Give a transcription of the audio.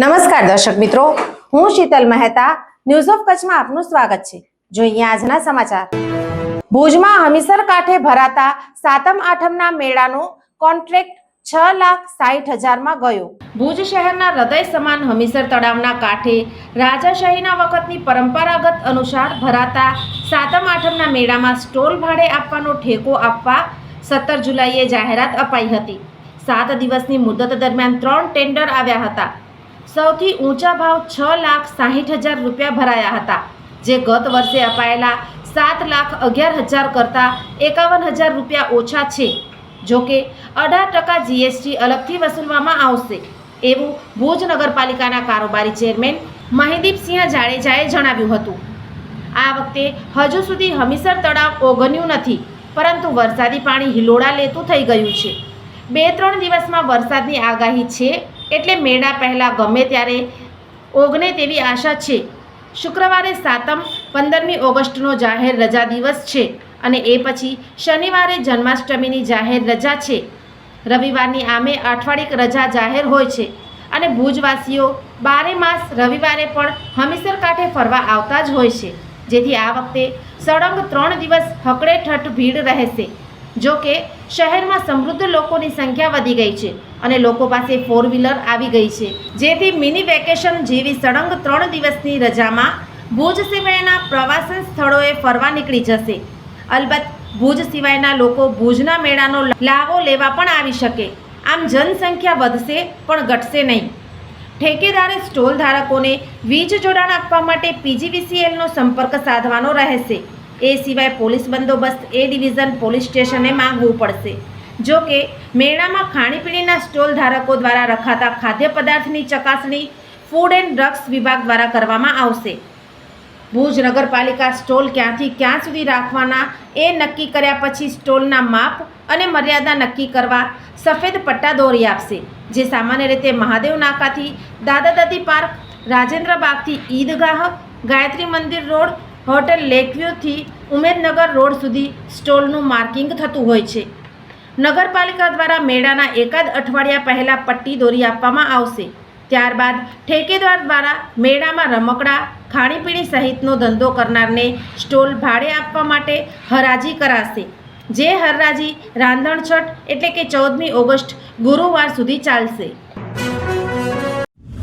નમસ્કાર દર્શક મિત્રો. હું શીતલ મહેતા. ન્યૂઝ ઓફ કચ્છમાં આપનું સ્વાગત છે. જોઈએ આજના સમાચાર. ભુજમાં હમીસર કાંઠે ભરાતા સાતમ આઠમના મેળાનો કોન્ટ્રાક્ટ છ લાખ સાઠ હજારમાં ગયો. ભુજ શહેરના હૃદય સમાન હમીસર તળાવના કાંઠે રાજાશાહીના વખતની પરંપરાગત અનુસાર ભરાતા સાતમ આઠમના મેળામાં સ્ટોલ ભાડે આપવાનો ઠેકો આપવા સત્તર જુલાઈએ જાહેરાત અપાઈ હતી. સાત દિવસની મુદત દરમિયાન ત્રણ ટેન્ડર આવ્યા હતા. સૌથી ઊંચા ભાવ છ લાખ સાહીઠ હજાર રૂપિયા ભરાયા હતા, જે ગત વર્ષે અપાયેલા સાત લાખ અગિયાર હજાર કરતાં એકાવન હજાર રૂપિયા ઓછા છે. જોકે અઢાર ટકા જીએસટી અલગથી વસૂલવામાં આવશે, એવું ભુજ નગરપાલિકાના કારોબારી ચેરમેન મહિદીપસિંહ જાડેજાએ જણાવ્યું હતું. આ વખતે હજુ સુધી હમીસર તળાવ ઓગન્યું નથી, પરંતુ વરસાદી પાણી હિલોડા લેતું થઈ ગયું છે. બે ત્રણ દિવસમાં વરસાદની આગાહી છે એટલે મેળા પહેલાં ગમે ત્યારે ઓગને તેવી આશા છે. શુક્રવારે સાતમ પંદરમી ઓગસ્ટનો જાહેર રજા દિવસ છે અને એ પછી શનિવારે જન્માષ્ટમીની જાહેર રજા છે. રવિવારની આમે અઠવાડિક રજા જાહેર હોય છે અને ભુજવાસીઓ બારે માસ રવિવારે પણ હમીસર કાંઠે ફરવા આવતા જ હોય છે. જેથી આ વખતે સળંગ ત્રણ દિવસ હકડેઠઠ ભીડ રહેશે. જો કે શહેરમાં સમૃદ્ધ લોકોની સંખ્યા વધી ગઈ છે અને લોકો પાસે ફોર વ્હીલર આવી ગઈ છે. જેથી મિની વેકેશન જેવી સળંગ ત્રણ દિવસની રજામાં ભુજ સિવાયના પ્રવાસન સ્થળોએ ફરવા નીકળી જશે. અલબત્ત, ભુજ સિવાયના લોકો ભુજના મેળાનો લાવો લેવા પણ આવી શકે. આમ જનસંખ્યા વધશે પણ ઘટશે નહીં. ઠેકેદારે સ્ટોલ ધારકોને વીજ જોડાણ આપવા માટે પીજીવીસીએલનો સંપર્ક સાધવાનો રહેશે. એ સિવાય પોલીસ બંદોબસ્ત એ ડિવિઝન પોલીસ સ્ટેશને માંગવું પડશે. જો કે મેળામાં ખાણીપીણીના સ્ટોલ ધારકો દ્વારા રખાતા ખાદ્ય પદાર્થની ચકાસણી ફૂડ એન્ડ ડ્રગ્સ વિભાગ દ્વારા કરવામાં આવશે. ભુજ નગરપાલિકા સ્ટોલ ક્યાંથી ક્યાં સુધી રાખવાના એ નક્કી કર્યા પછી સ્ટોલના માપ અને મર્યાદા નક્કી કરવા સફેદ પટ્ટા દોરી આપશે. જે સામાન્ય રીતે મહાદેવ નાકાથી દાદા દાદી પાર્ક રાજેન્દ્ર બાગથી ઈદગાહ, ગાયત્રી મંદિર રોડ હોટેલ લેકવ્યુથી ઉમેદનગર રોડ સુધી સ્ટોલનું માર્કિંગ થતું હોય છે. નગરપાલિકા દ્વારા મેળાના એકાદ અઠવાડિયા પહેલાં પટ્ટી દોરી આપવામાં આવશે. ત્યારબાદ ઠેકેદાર દ્વારા મેળામાં રમકડા, ખાણીપીણી સહિતનો ધંધો કરનારને સ્ટોલ ભાડે આપવા માટે હરાજી કરાશે. જે હરાજી રાંધણછઠ એટલે કે ચૌદમી ઓગસ્ટ ગુરુવાર સુધી ચાલશે.